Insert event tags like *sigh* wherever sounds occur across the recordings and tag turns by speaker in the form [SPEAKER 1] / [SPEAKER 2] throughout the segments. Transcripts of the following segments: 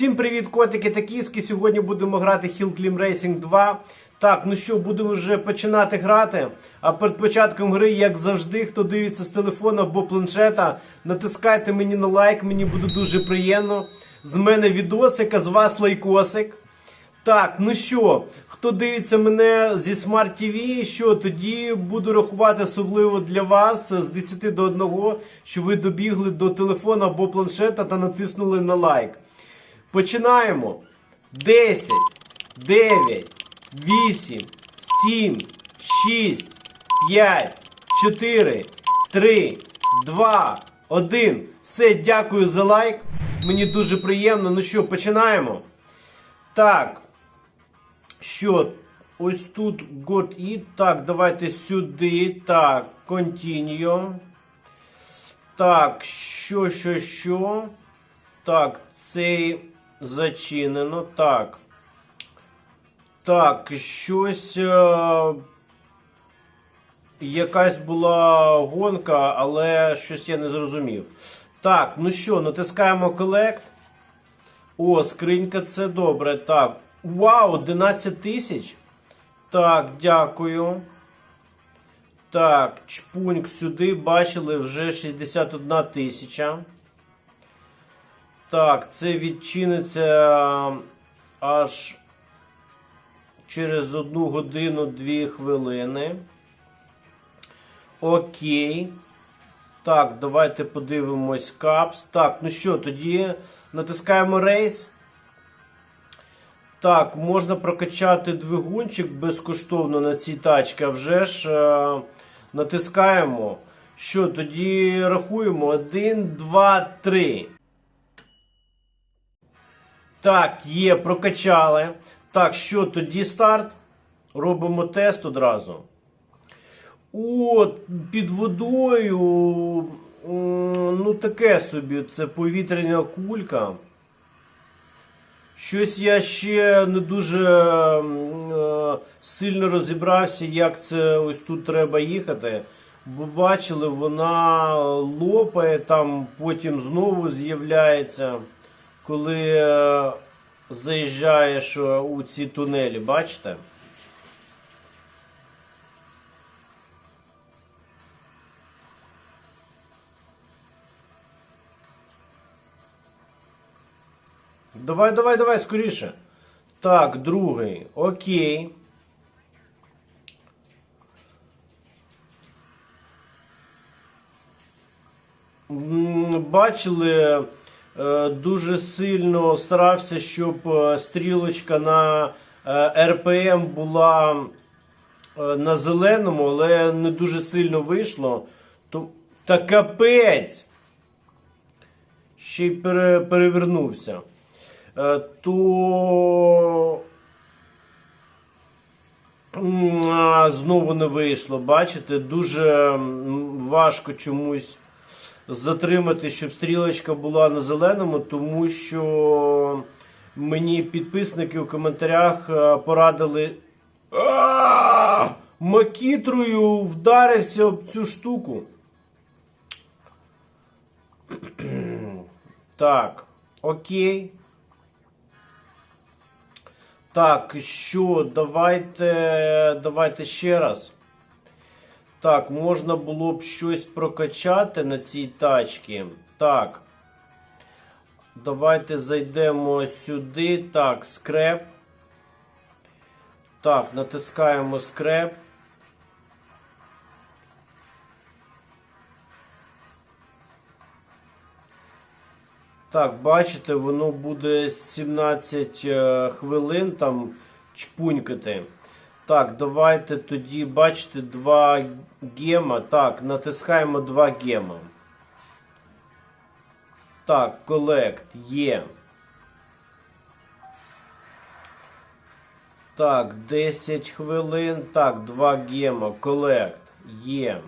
[SPEAKER 1] Всім привіт, котики та кіски. Сьогодні будемо грати Hill Climb Racing 2. Так, ну що, будемо вже починати грати. А перед початком гри, як завжди, хто дивиться з телефона або планшета, натискайте мені на лайк, мені буде дуже приємно. З мене відосик, а з вас лайкосик. Так, ну що, хто дивиться мене зі Smart TV, що тоді буду рахувати особливо для вас з 10 до 1, що ви добігли до телефона або планшета та натиснули на лайк. Починаємо. 10, 9, 8, 7, 6, 5, 4, 3, 2, 1. Все, дякую за лайк. Мені дуже приємно. Ну що, починаємо. Так. Що? Ось тут God Eat. Так, давайте сюди. Так, Continue. Так, що, що, що? Так, цей зачинено. Так. Так, щось. Е... Якась була гонка, але щось я не зрозумів. Так, ну що, натискаємо Collect. О, скринька це добре. Так. Вау, 11 тисяч. Так, дякую. Так, чпуньк сюди. Бачили вже 61 тисяча. Так, це відчиниться аж через 1 годину 2 хвилини. Окей. Так, давайте подивимось капс. Так, ну що, тоді натискаємо рейс. Так, можна прокачати двигунчик безкоштовно на цій тачці. А вже ж е, натискаємо. Що, тоді рахуємо. 1, 2, 3. Так, є, прокачали. Так, що тоді старт? Робимо тест одразу. От, під водою. Ну, таке собі, це повітряна кулька. Щось я ще не дуже е, сильно розібрався, як це ось тут треба їхати. Бо бачили, вона лопає, там потім знову з'являється, коли е, заїжджаєш е, у ці тунелі, бачите? Давай, давай, давай, скоріше. Так, другий. Окей. Бачили, дуже сильно старався, щоб е, стрілочка на е, РПМ була е, на зеленому, але не дуже сильно вийшло. Та капець! Ще й пере... перевернувся. Е, То знову не вийшло. Бачите, дуже важко чомусь затримати, щоб стрілочка була на зеленому, тому що мені підписники у коментарях е, порадили. Макітрою вдарився об цю штуку. *clears throat* Так, окей. Так, що, давайте, давайте ще раз. Так, можна було б щось прокачати на цій тачці. Так. Давайте зайдемо сюди. Так, скреп. Так, натискаємо скреп. Так, бачите, воно буде 17 е, хвилин там чпунькати. Так, давайте тоді, бачите, два гема. Так, натискаємо два гема. Так, колект є. Так, 10 хвилин. Так, два гема. Колект є.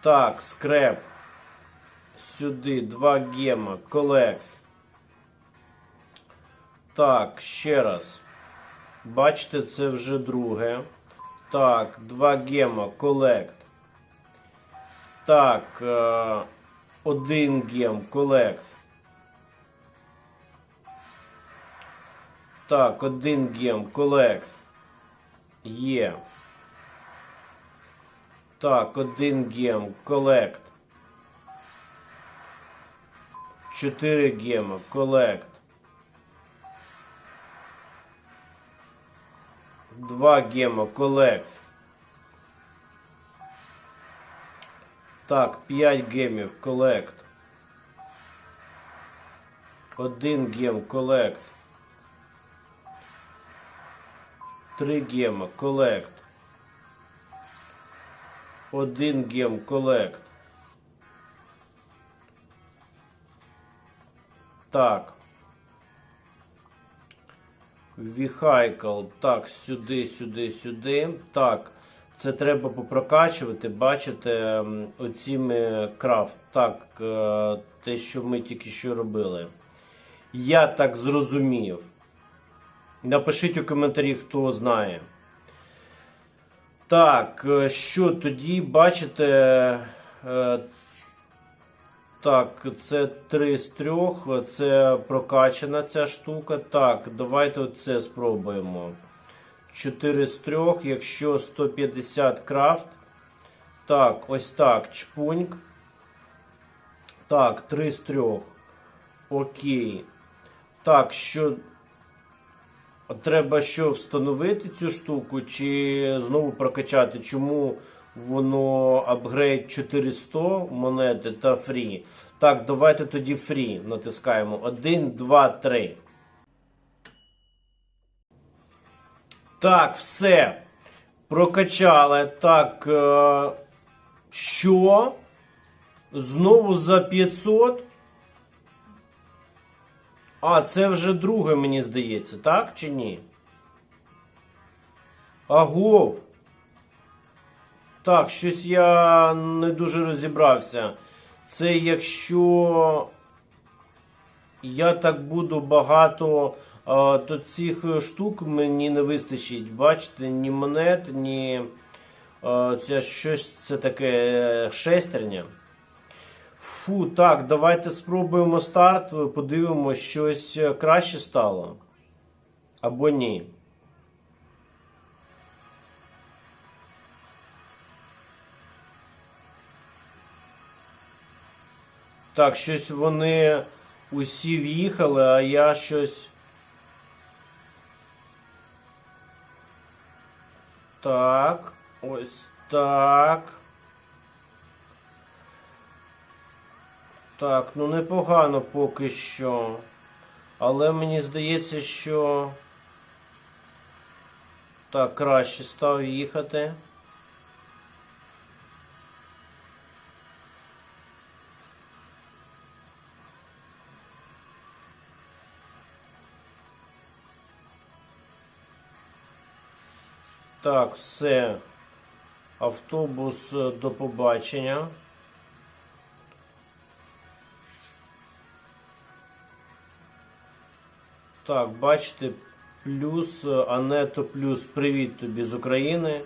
[SPEAKER 1] Так, скреп. Сюди два гема. Колект. Так, ще раз. Бачите, це вже друге. Так, два гема колект. Так, е, один гем колект. Так, один гем колект. Є. Так, один гем колект. Чотири гема колект. Два гема, колект. Так, 5 гемів, колект. Один гем, колект. Три гема, колект. Один гем, колект. Так. Віхайкл. Так, сюди, сюди, сюди. Так. Це треба попрокачувати. Бачите, оціми крафт. Так, е, те, що ми тільки що робили. Я так зрозумів. Напишіть у коментарі, хто знає. Так, е, що тоді бачите. Так, це 3 з 3, це прокачана ця штука. Так, давайте оце спробуємо. 4 з 3, якщо 150 крафт. Так, ось так, чпуньк. Так, 3 з 3. Окей. Так, що. Треба що встановити цю штуку, чи знову прокачати? Чому воно апгрейд 400 монети та фрі? Так, давайте тоді фрі натискаємо. 1, 2, 3. Так, все. Прокачали. Так. Е, що? Знову за 500? А, це вже друге, мені здається, так чи ні? Агов. Так, щось я не дуже розібрався. Це якщо я так буду багато, то цих штук мені не вистачить. Бачите, ні монет, ні це щось це таке шестерня. Фу, так, давайте спробуємо старт, подивимося, щось е, краще стало. Або ні. Так, щось вони усі в'їхали, а я щось. Так, ось так. Так, ну непогано поки що. Але мені здається, що. Так, краще став їхати. Так, все. Автобус е, до побачення. Так, бачите, плюс, е, Ането плюс привіт тобі з України.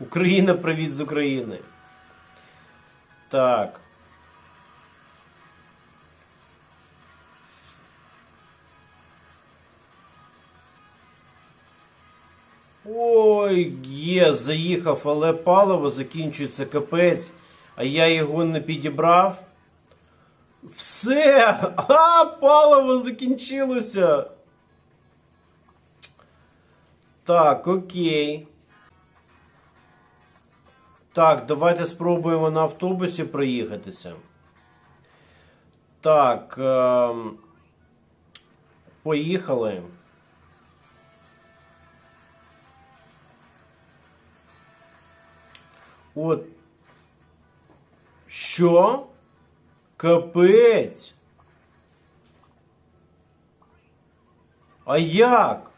[SPEAKER 1] Україна, привіт з України. Так. Є, заїхав, але паливо закінчується капець, а я його не підібрав. Все! *laughs* А, паливо закінчилося. Так, окей. Так, давайте спробуємо на автобусі проїхатися. Так. ем, поїхали. От. Що? Капець. А як?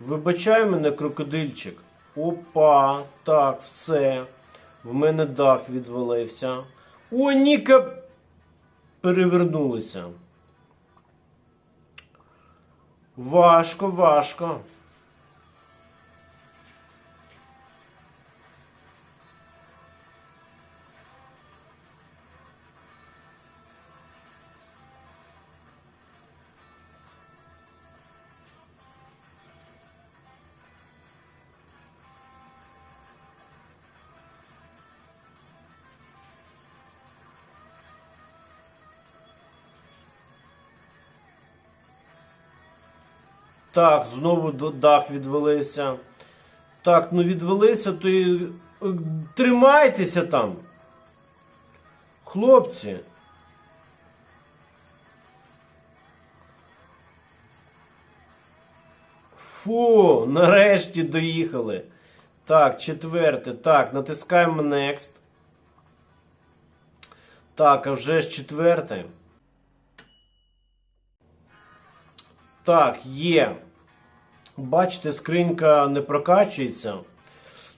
[SPEAKER 1] Вибачай мене, крокодильчик. Опа, так, все. В мене дах відвалився. О, Ніка перевернулися. Важко, важко. Так, знову дах відвалився. Так, ну відвалився, то і е, тримайтеся там. Хлопці. Фу, нарешті доїхали. Так, четверте. Так, натискаємо Next. Так, а вже ж четверте. Так, є. Бачите, скринька не прокачується.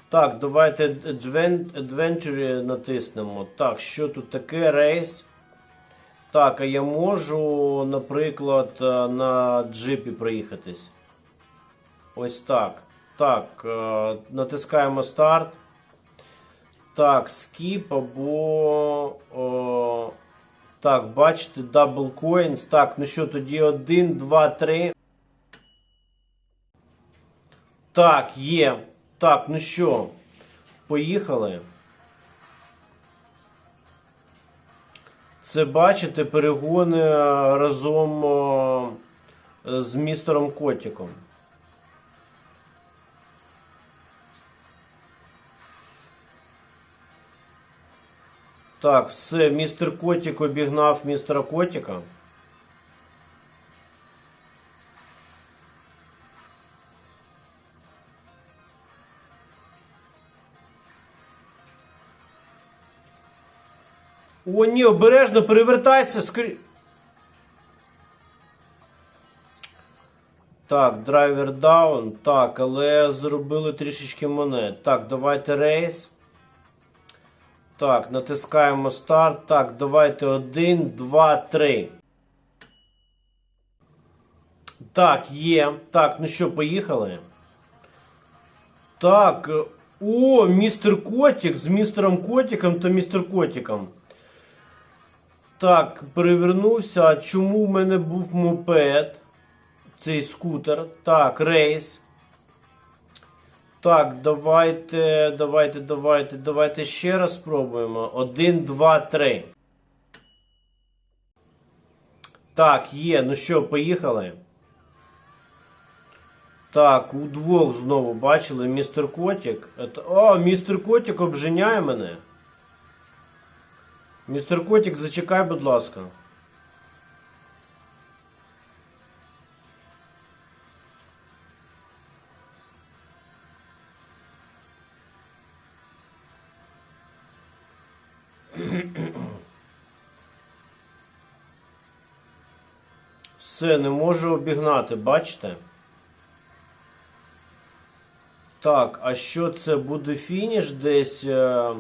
[SPEAKER 1] Так, давайте Adventure натиснемо. Так, що тут таке рейс? Так, а я можу, наприклад, е, на джипі проїхатись. Ось так. Так, е, натискаємо старт. Так, скіп або. О, так, бачите, Double Coins. Так, ну що, тоді 1, 2, 3. Так, є. Так, ну що, поїхали. Це бачите, перегони е, разом з містером Котиком. Так, все, містер Котик обігнав містера Котика. О, ні, обережно перевертайся, скрі... Так, драйвер даун. Так, але зробили трішечки монет. Так, давайте рейс. Так, натискаємо старт. Так, давайте 1, 2, 3. Так, є. Так, ну що, поїхали. Так. О, містер Котик з містером Котиком та містер Котиком. Так, перевернувся. Чому в мене був мопед? Цей скутер. Так, рейс. Так, давайте, давайте, давайте, давайте ще раз спробуємо. Один, два, три. Так, є. Ну що, поїхали? Так, удвох знову бачили містер Котик. О, містер Котик обженяє мене. Містер Котик, зачекай, будь ласка. Все, не можу обігнати, бачите? Так, а що це буде фініш десь е,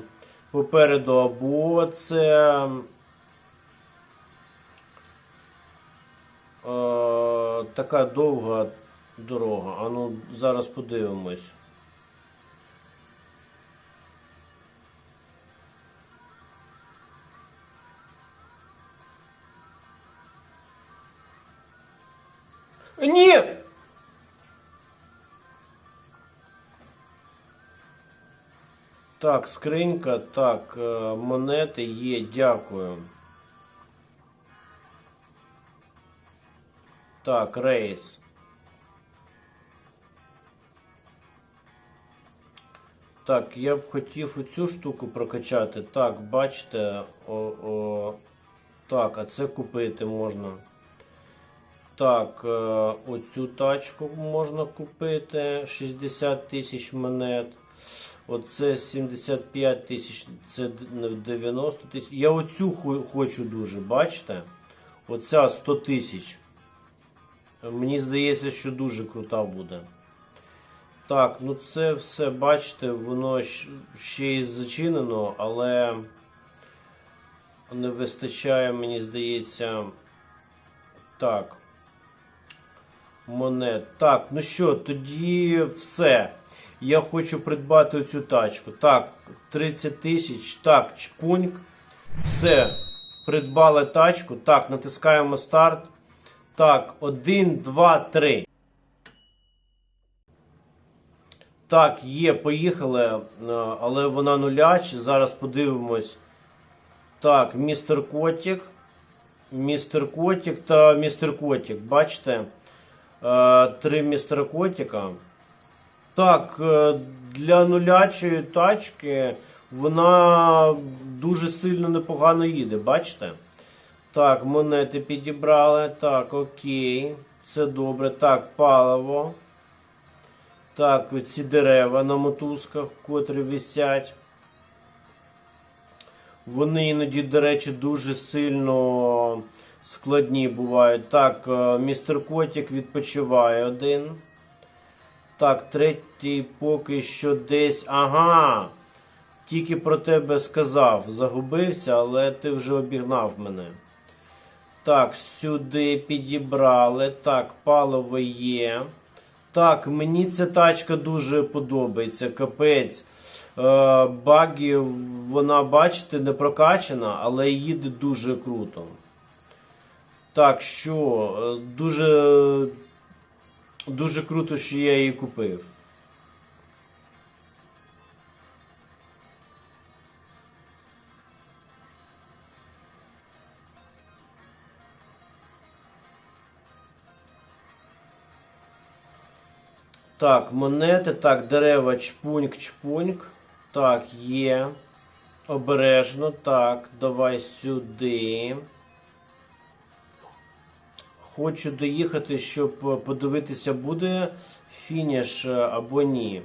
[SPEAKER 1] попереду, або це. Е, така довга дорога. А ну, зараз подивимось. Ні! Так, скринька, так, е, монети є, дякую. Так, рейс. Так, я б хотів оцю штуку прокачати. Так, бачите, о, о, так, а це купити можна. Так, е, оцю тачку можна купити. 60 тисяч монет. Оце 75 тисяч, це 90 тисяч. Я оцю хочу дуже, бачите? Оця 100 тисяч. Мені здається, що дуже крута буде. Так, ну це все, бачите, воно ще й зачинено, але не вистачає, мені здається. Так. Монет. Так, ну що, тоді все. Я хочу придбати цю тачку. Так, 30 тисяч. Так, чпуньк. Все. Придбали тачку. Так, натискаємо старт. Так, 1, 2, 3. Так, є, поїхали, е, але вона нуляч. Зараз подивимось. Так, містер Котік. Містер Котік та містер Котік. Бачите? Е, Три містера Котіка. Так, е, для нулячої тачки вона дуже сильно непогано їде, бачите? Так, монети підібрали. Так, окей. Це добре. Так, паливо. Так, ці дерева на мотузках, котрі висять. Вони іноді, до речі, дуже сильно складні бувають. Так, е, містер Котік відпочиває один. Так, третій поки що десь. Ага. Тільки про тебе сказав. Загубився, але ти вже обігнав мене. Так, сюди підібрали. Так, паливо є. Так, мені ця тачка дуже подобається. Капець. Е, багі, вона, бачите, не прокачана, але їде дуже круто. Так, що, е, дуже, дуже круто, що я її купив. Так, монети, так, дерева, чпуньк, чпуньк. Так, є. Обережно. Так, давай сюди. Хочу доїхати, щоб подивитися, буде фініш е, або ні.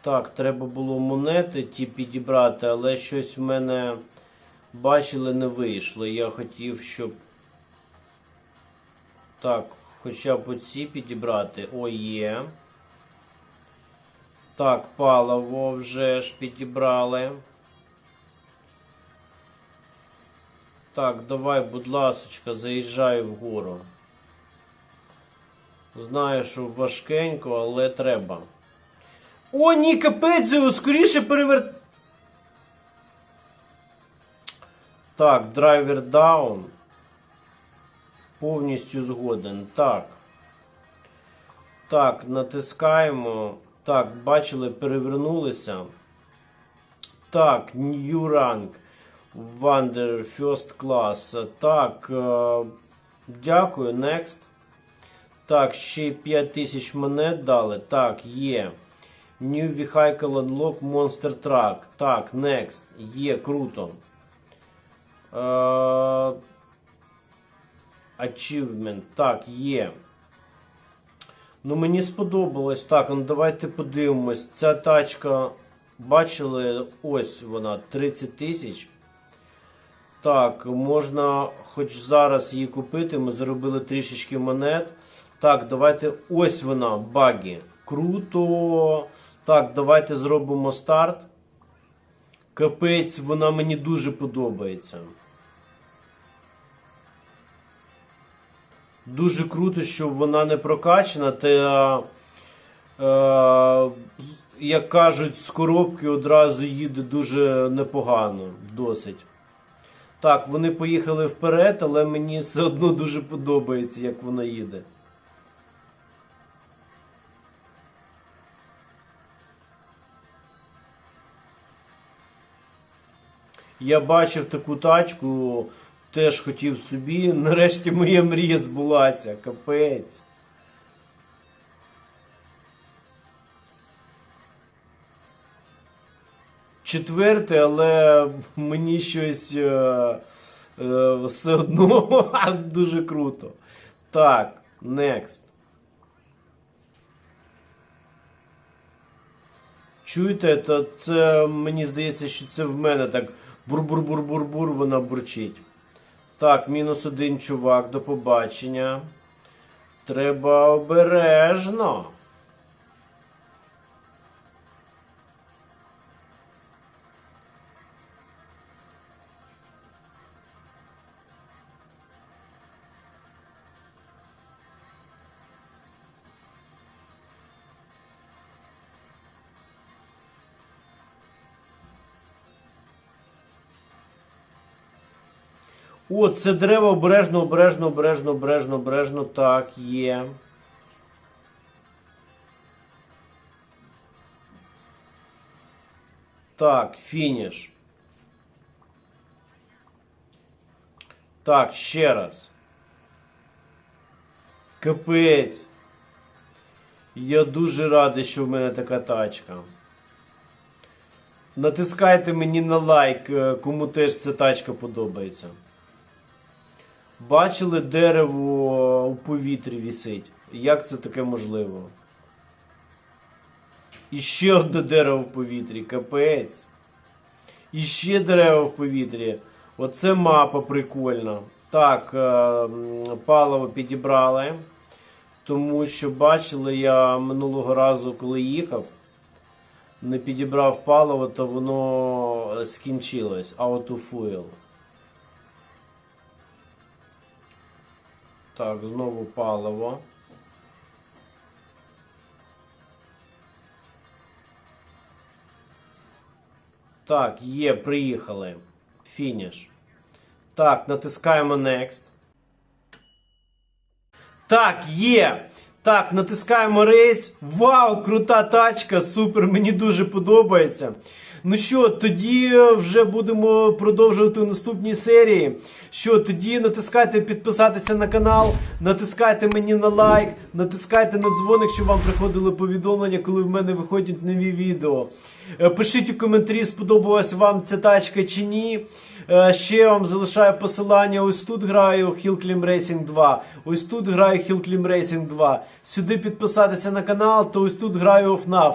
[SPEAKER 1] Так, треба було монети ті підібрати, але щось в мене бачили, не вийшло. Я хотів, щоб. Так, хоча б оці підібрати. О, є. Так, паливо вже ж підібрали. Так, давай, будь ласочка, заїжджай вгору. Знаю, що важкенько, але треба. О, ні, капець, скоріше перевер... Так, драйвер даун. Повністю згоден. Так. Так, натискаємо. Так, бачили, перевернулися. Так, New Rank. Wonder First Class. Так, е, дякую, Next. Так, ще 5000 монет дали. Так, є. New Vehicle Unlock Monster Truck. Так, Next. Є, круто. Е, Achievement. Так, є. Ну, мені сподобалось. Так, ну давайте подивимось. Ця тачка, бачили, ось вона 30 тисяч. Так, можна хоч зараз її купити. Ми заробили трішечки монет. Так, давайте ось вона, багі. Круто. Так, давайте зробимо старт. Капець, вона мені дуже подобається. Дуже круто, що вона не прокачана. Та, е, як кажуть, з коробки одразу їде дуже непогано, досить. Так, вони поїхали вперед, але мені все одно дуже подобається, як вона їде. Я бачив таку тачку, теж хотів собі. Нарешті моя мрія збулася. Капець. Четверте, але мені щось е, е, все одно *laughs* дуже круто. Так, next. Чуєте, то це мені здається, що це в мене так бур-бур-бур-бур-бур вона бурчить. Так, мінус один чувак, до побачення. Треба обережно. О, це дерево обережно, обережно, обережно, обережно, обережно. Так, є. Так, фініш. Так, ще раз. Капець. Я дуже радий, що в мене така тачка. Натискайте мені на лайк, е, кому теж ця тачка подобається. Бачили дерево у повітрі вісить. Як це таке можливо? І ще одне дерево в повітрі, капець. І ще дерева в повітрі. Оце мапа прикольна. Так, е, паливо підібрали. Тому що бачили я минулого разу, коли їхав, не підібрав паливо, то воно е, скінчилось. Autofuel. Так, знову паливо. Так, є, приїхали. Фініш. Так, натискаємо Next. Так, є. Так, натискаємо рейс. Вау, крута тачка, супер, мені дуже подобається. Ну що, тоді вже будемо продовжувати у наступній серії. Що, тоді натискайте підписатися на канал, натискайте мені на лайк, натискайте на дзвоник, щоб вам приходили повідомлення, коли в мене виходять нові відео. Е, Пишіть у коментарі, сподобалась вам ця тачка чи ні. Е, Ще я вам залишаю посилання. Ось тут граю Hill Climb Racing 2. Ось тут граю Hill Climb Racing 2. Сюди підписатися на канал, то ось тут граю FNAF.